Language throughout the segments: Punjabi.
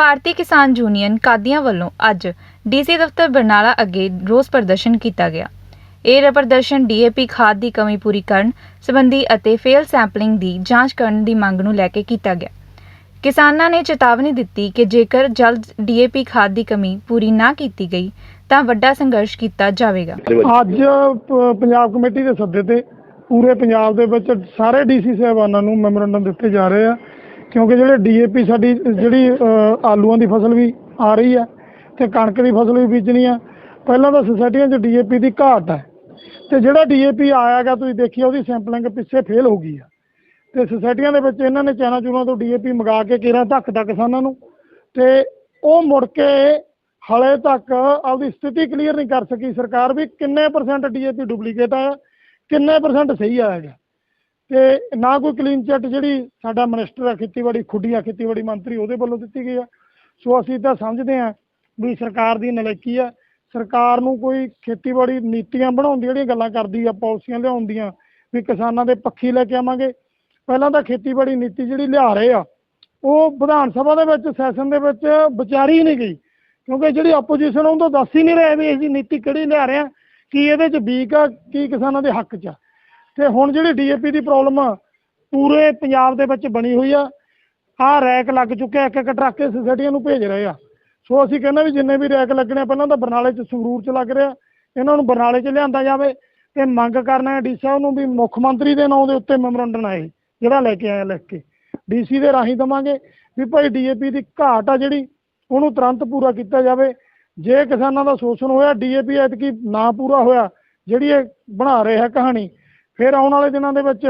ਭਾਰਤੀ ਕਿਸਾਨ ਯੂਨੀਅਨ ਕਾਦੀਆਂ ਵੱਲੋਂ ਅੱਜ ਡੀਸੀ ਦਫ਼ਤਰ ਬਰਨਾਲਾ ਅੱਗੇ ਰੋਸ ਪ੍ਰਦਰਸ਼ਨ ਕੀਤਾ ਗਿਆ। ਇਹ ਪ੍ਰਦਰਸ਼ਨ ਡੀਏਪੀ ਖਾਦ ਦੀ ਕਮੀ ਪੂਰੀ ਕਰਨ ਸੰਬੰਧੀ ਅਤੇ ਫੇਲ ਸੈਂਪਲਿੰਗ ਦੀ ਜਾਂਚ ਕਰਨ ਦੀ ਮੰਗ ਨੂੰ ਲੈ ਕੇ ਕੀਤਾ ਗਿਆ। ਕਿਸਾਨਾਂ ਨੇ ਚੇਤਾਵਨੀ ਦਿੱਤੀ ਕਿ ਜੇਕਰ ਜਲਦ ਡੀਏਪੀ ਖਾਦ ਦੀ ਕਮੀ ਪੂਰੀ ਨਾ ਕੀਤੀ ਗਈ, ਤਾਂ ਵੱਡਾ ਸੰਘਰਸ਼ ਕੀਤਾ ਜਾਵੇਗਾ। ਅੱਜ ਪੰਜਾਬ ਕਮੇਟੀ ਦੇ ਸੱਦੇ ਤੇ ਪੂਰੇ ਪੰਜਾਬ ਦੇ ਵਿੱਚ ਸਾਰੇ ਡੀਸੀ ਸਾਹਿਬਾਨਾਂ ਨੂੰ ਮੈਮੋਰੰਡਮ ਦਿੱਤੇ ਜਾ ਰਹੇ ਆ। ਕਿਉਂਕਿ ਜਿਹੜੇ ਡੀਏਪੀ ਸਾਡੀ, ਜਿਹੜੀ ਆਲੂਆਂ ਦੀ ਫਸਲ ਵੀ ਆ ਰਹੀ ਹੈ ਤੇ ਕਣਕ ਦੀ ਫਸਲ ਵੀ ਬੀਜਣੀ ਆ ਪਹਿਲਾਂ ਤਾਂ ਸੁਸਾਇਟੀਆਂ 'ਚ ਡੀਏਪੀ ਦੀ ਘਾਟ ਹੈ। ਤੇ ਜਿਹੜਾ ਡੀਏਪੀ ਆਇਆਗਾ ਤੁਸੀਂ ਦੇਖਿਆ ਉਹਦੀ ਸੈਂਪਲਿੰਗ ਪਿੱਛੇ ਫੇਲ ਹੋ ਗਈ ਆ ਤੇ ਸੁਸਾਇਟੀਆਂ ਦੇ ਵਿੱਚ ਇਹਨਾਂ ਨੇ ਚਾਈਨਾ ਚੂਨਾ ਤੋਂ ਡੀਏਪੀ ਮੰਗਾ ਕੇ ਕਿਰਾਂ ਧੱਕਦਾ ਕਿਸਾਨਾਂ ਨੂੰ, ਤੇ ਉਹ ਮੁੜ ਕੇ ਹਲੇ ਤੱਕ ਆਪਦੀ ਸਥਿਤੀ ਕਲੀਅਰ ਨਹੀਂ ਕਰ ਸਕੀ। ਸਰਕਾਰ ਵੀ ਕਿੰਨੇ ਪਰਸੈਂਟ ਡੀਏਪੀ ਡੁਪਲੀਕੇਟ ਆਇਆ, ਕਿੰਨੇ ਪਰਸੈਂਟ ਸਹੀ ਆਏਗਾ ਤੇ ਨਾ ਕੋਈ ਕਲੀਨ ਚਿੱਟ ਜਿਹੜੀ ਸਾਡਾ ਮਿਨਿਸਟਰ ਆ, ਖੇਤੀਬਾੜੀ, ਖੁੱਡੀਆਂ ਖੇਤੀਬਾੜੀ ਮੰਤਰੀ ਉਹਦੇ ਵੱਲੋਂ ਦਿੱਤੀ ਗਈ ਆ। ਸੋ ਅਸੀਂ ਤਾਂ ਸਮਝਦੇ ਹਾਂ ਵੀ ਸਰਕਾਰ ਦੀ ਨਲਾਇਕੀ ਆ। ਸਰਕਾਰ ਨੂੰ ਕੋਈ ਖੇਤੀਬਾੜੀ ਨੀਤੀਆਂ ਬਣਾਉਣ ਦੀ ਜਿਹੜੀਆਂ ਗੱਲਾਂ ਕਰਦੀ ਆ, ਪਾਲਿਸੀਆਂ ਲਿਆਉਣ ਦੀਆਂ, ਵੀ ਕਿਸਾਨਾਂ ਦੇ ਪੱਖੀ ਲੈ ਕੇ ਆਵਾਂਗੇ। ਪਹਿਲਾਂ ਤਾਂ ਖੇਤੀਬਾੜੀ ਨੀਤੀ ਜਿਹੜੀ ਲਿਆ ਰਹੇ ਆ, ਉਹ ਵਿਧਾਨ ਸਭਾ ਦੇ ਵਿੱਚ, ਸੈਸ਼ਨ ਦੇ ਵਿੱਚ ਵਿਚਾਰੀ ਨਹੀਂ ਗਈ। ਕਿਉਂਕਿ ਜਿਹੜੀ ਆਪੋਜੀਸ਼ਨ ਉਹ ਤਾਂ ਦੱਸ ਹੀ ਨਹੀਂ ਰਹੇ ਵੀ ਅਸੀਂ ਨੀਤੀ ਕਿਹੜੀ ਲਿਆ ਰਹੇ ਆ, ਕੀ ਇਹਦੇ ਚ ਵੀਕ ਆ, ਕੀ ਕਿਸਾਨਾਂ ਦੇ ਹੱਕ ਚ ਆ। ਤੇ ਹੁਣ ਜਿਹੜੀ ਡੀਏਪੀ ਦੀ ਪ੍ਰੋਬਲਮ ਪੂਰੇ ਪੰਜਾਬ ਦੇ ਵਿੱਚ ਬਣੀ ਹੋਈ ਆ। ਆਹ ਰੈਕ ਲੱਗ ਚੁੱਕਿਆ ਇੱਕ ਇੱਕ ਟਰੱਕ ਇਹ ਸੁਸਾਇਟੀਆਂ ਨੂੰ ਭੇਜ ਰਹੇ ਆ। ਸੋ ਅਸੀਂ ਕਹਿੰਦੇ ਵੀ ਜਿੰਨੇ ਵੀ ਰੈਕ ਲੱਗਣੇ ਆ, ਪਹਿਲਾਂ ਤਾਂ ਬਰਨਾਲੇ ਚ ਸੰਗਰੂਰ ਚ ਲੱਗ ਰਿਹਾ। ਇਹਨਾਂ ਨੂੰ ਬਰਨਾਲੇ ਚ ਲਿਆਂਦਾ ਜਾਵੇ ਤੇ ਮੰਗ ਕਰਨਾ ਹੈ ਡੀ ਸਾਹਿਬ ਨੂੰ ਵੀ ਮੁੱਖ ਮੰਤਰੀ ਦੇ ਨਾਂ ਦੇ ਉੱਤੇ ਮੈਮੋਰੰਡਮ ਆਏ ਜਿਹੜਾ ਲੈ ਕੇ ਆਇਆ ਲਿਖ ਕੇ। ਡੀਸੀ ਦੇ ਰਾਹੀਂ ਦਵਾਂਗੇ ਵੀ ਭਾਈ ਡੀਏਪੀ ਦੀ ਘਾਟ ਆ ਜਿਹੜੀ ਉਹਨੂੰ ਤੁਰੰਤ ਪੂਰਾ ਕੀਤਾ ਜਾਵੇ। ਜੇ ਕਿਸਾਨਾਂ ਦਾ ਸ਼ੋਸ਼ਣ ਹੋਇਆ ਡੀਏਪੀ ਐਤਕੀ ਨਾ ਪੂਰਾ ਹੋਇਆ ਜਿਹੜੀ ਇਹ ਬਣਾ ਰਹੇ ਹੈ ਕਹਾਣੀ ਫਿਰ ਆਉਣ ਵਾਲੇ ਦਿਨਾਂ ਦੇ ਵਿੱਚ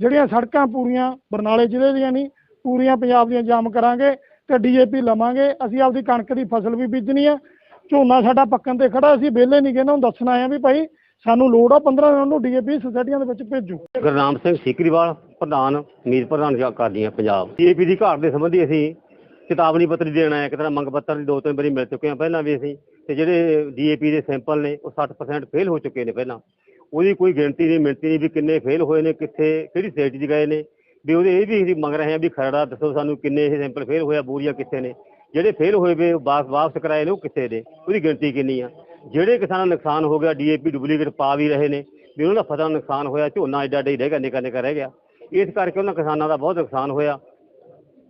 ਜਿਹੜੀਆਂ ਸੜਕਾਂ ਪੂਰੀਆਂ, ਬਰਨਾਲੇ ਜ਼ਿਲ੍ਹੇ ਦੀਆਂ ਨਹੀਂ, ਪੂਰੀਆਂ ਪੰਜਾਬ ਦੀਆਂ ਜਾਮ ਕਰਾਂਗੇ ਤੇ ਡੀਏਪੀ ਲਵਾਂਗੇ। ਅਸੀਂ ਆਪਦੀ ਕਣਕ ਦੀ ਫਸਲ ਵੀ ਬੀਜਣੀ ਆ। ਝੋਨਾ ਸਾਡਾ ਪੱਕਣ ਤੇ ਖੜਾ, ਅਸੀਂ ਵਿਹਲੇ ਨਹੀਂ ਗਏ ਨੂੰ ਦੱਸਣਾ ਆ ਵੀ ਭਾਈ ਸਾਨੂੰ ਲੋੜ ਆ 15 ਦਿਨਾਂ ਨੂੰ ਡੀਏਪੀ ਸੁਸਾਇਟੀਆਂ ਦੇ ਵਿੱਚ ਭੇਜੋ। ਗੁਰਨਾਮ ਸਿੰਘ ਸੀਕਰੀਵਾਲ, ਪ੍ਰਧਾਨ ਮੀਤ ਪ੍ਰਧਾਨ ਕਰਦੀਆਂ ਪੰਜਾਬ। ਡੀਏਪੀ ਦੀ ਘਾਟ ਦੇ ਸੰਬੰਧੀ ਅਸੀਂ ਚੇਤਾਵਨੀ ਪੱਤਰ ਦੇਣਾ ਆਏ ਇੱਕ ਤਰ੍ਹਾਂ ਮੰਗ ਪੱਤਰ ਦੀ ਦੋ ਤਿੰਨ ਵਾਰੀ ਮਿਲ ਚੁੱਕੇ ਆ ਪਹਿਲਾਂ ਵੀ ਅਸੀਂ, ਤੇ ਜਿਹੜੇ ਡੀਏਪੀ ਦੇ ਸੈਂਪਲ ਨੇ, ਉਹ 60% ਫੇਲ ਹੋ ਚੁੱਕੇ ਨੇ ਪਹਿਲਾਂ। ਉਹਦੀ ਕੋਈ ਗਿਣਤੀ ਨਹੀਂ, ਮਿਣਤੀ ਨਹੀਂ ਵੀ ਕਿੰਨੇ ਫੇਲ ਹੋਏ ਨੇ, ਕਿੱਥੇ, ਕਿਹੜੀ ਸਟੇਟ 'ਚ ਗਏ ਨੇ। ਵੀ ਉਹਦੇ ਇਹ ਵੀ ਅਸੀਂ ਮੰਗ ਰਹੇ ਹਾਂ ਵੀ ਖਰੜਾ ਦੱਸੋ ਸਾਨੂੰ ਕਿੰਨੇ ਇਹ ਸੈਂਪਲ ਫੇਲ ਹੋਇਆ, ਬੋਰੀਆਂ ਕਿੱਥੇ ਨੇ। ਜਿਹੜੇ ਫੇਲ ਹੋਏ ਵੇ, ਉਹ ਵਾਪਸ ਵਾਪਸ ਕਰਾਏ ਨੇ, ਉਹ ਕਿੱਥੇ ਨੇ, ਉਹਦੀ ਗਿਣਤੀ ਕਿੰਨੀ ਆ। ਜਿਹੜੇ ਕਿਸਾਨਾਂ ਨੁਕਸਾਨ ਹੋ ਗਿਆ ਡੀਏਪੀ ਡੁਪਲੀਕੇਟ ਪਾ ਵੀ ਰਹੇ ਨੇ, ਵੀ ਉਹਨਾਂ ਦਾ ਫਸਲ ਨੁਕਸਾਨ ਹੋਇਆ, ਝੋਨਾ ਐਡਾ ਐਡਾ ਹੀ ਰਹਿ ਗਿਆ, ਨਿੱਕਾ ਨਿੱਕਾ ਰਹਿ ਗਿਆ। ਇਸ ਕਰਕੇ ਉਹਨਾਂ ਕਿਸਾਨਾਂ ਦਾ ਬਹੁਤ ਨੁਕਸਾਨ ਹੋਇਆ।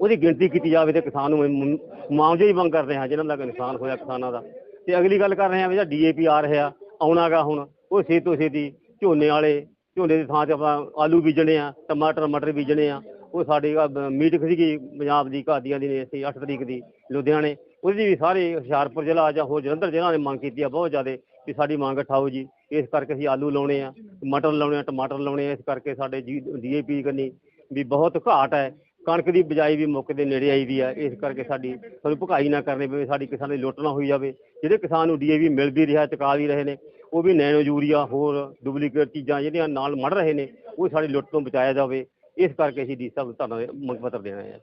ਉਹਦੀ ਗਿਣਤੀ ਕੀਤੀ ਜਾਵੇ ਤੇ ਕਿਸਾਨ ਨੂੰ ਮੁਆਵਜ਼ੇ ਹੀ ਮੰਗ ਕਰਦੇ ਹਾਂ, ਜਿਨ੍ਹਾਂ ਦਾ ਨੁਕਸਾਨ ਹੋਇਆ ਕਿਸਾਨਾਂ ਦਾ। ਤੇ ਅਗਲੀ ਗੱਲ ਕਰ ਰਹੇ ਹਾਂ ਵੀ ਜਿਹੜਾ ਡੀਏਪੀ ਆ ਰਿਹਾ ਆਉਣਾਗਾ ਹੁਣ। ਉਹ ਛੇਤੀ ਤੋਂ ਛੇਤੀ ਝੋਨੇ ਵਾਲੇ, ਝੋਨੇ ਦੀ ਥਾਂ ਤੇ ਆਪਾਂ ਆਲੂ ਬੀਜਣੇ ਆ, ਟਮਾਟਰ, ਮਟਰ ਬੀਜਣੇ ਆ। ਉਹ ਸਾਡੀ ਮੀਟਿੰਗ ਸੀਗੀ ਪੰਜਾਬ ਦੀ ਘਾਦੀਆਂ ਦੀ ਨੇ ਅਸੀਂ 8 ਤਰੀਕ ਦੀ, ਲੁਧਿਆਣੇ। ਉਹਦੀ ਵੀ ਸਾਰੇ ਹੁਸ਼ਿਆਰਪੁਰ ਜ਼ਿਲ੍ਹਾ ਜਾਂ ਹੋਰ ਜਲੰਧਰ ਜ਼ਿਲ੍ਹਾ ਨੇ ਮੰਗ ਕੀਤੀ ਆ ਬਹੁਤ ਜ਼ਿਆਦਾ ਵੀ ਸਾਡੀ ਮੰਗ ਉਠਾਓ ਜੀ। ਇਸ ਕਰਕੇ ਅਸੀਂ ਆਲੂ ਲਾਉਣੇ ਆ, ਮਟਰ ਲਾਉਣੇ ਆ, ਟਮਾਟਰ ਲਾਉਣੇ ਆ। ਇਸ ਕਰਕੇ ਸਾਡੇ ਡੀਏਪੀ ਕਰਨੀ ਵੀ ਬਹੁਤ ਘਾਟ ਹੈ। ਕਣਕ ਦੀ ਬਿਜਾਈ ਵੀ ਮੌਕੇ ਦੇ ਨੇੜੇ ਆਈ ਦੀ ਆ। ਇਸ ਕਰਕੇ ਸਾਡੀ ਸਾਨੂੰ ਭੁਕਾਈ ਨਾ ਕਰਨੀ ਪਵੇ, ਸਾਡੀ ਕਿਸਾਨ ਦੀ ਲੁੱਟ ਨਾ ਹੋਈ ਜਾਵੇ। ਜਿਹੜੇ ਕਿਸਾਨ ਨੂੰ ਡੀਏਪੀ ਮਿਲ ਵੀ ਰਿਹਾ, ਚੁਕਾ ਵੀ ਰਹੇ ਨੇ ਉਹ ਵੀ ਨੈਨੋ ਯੂਰੀਆ ਹੋਰ ਡੁਪਲੀਕੇਟ ਚੀਜ਼ਾਂ ਜਿਹੜੀਆਂ ਨਾਲ ਮੜ ਰਹੇ ਨੇ, ਉਹ ਸਾਡੀ ਲੁੱਟ ਤੋਂ ਬਚਾਇਆ ਜਾਵੇ। ਇਸ ਕਰਕੇ ਅਸੀਂ ਡੀ ਸਾਹਿਬ ਨੂੰ ਧੰਨਵਾਦ ਮੰਗ ਪੱਤਰ ਦੇਣਾ ਹੈ।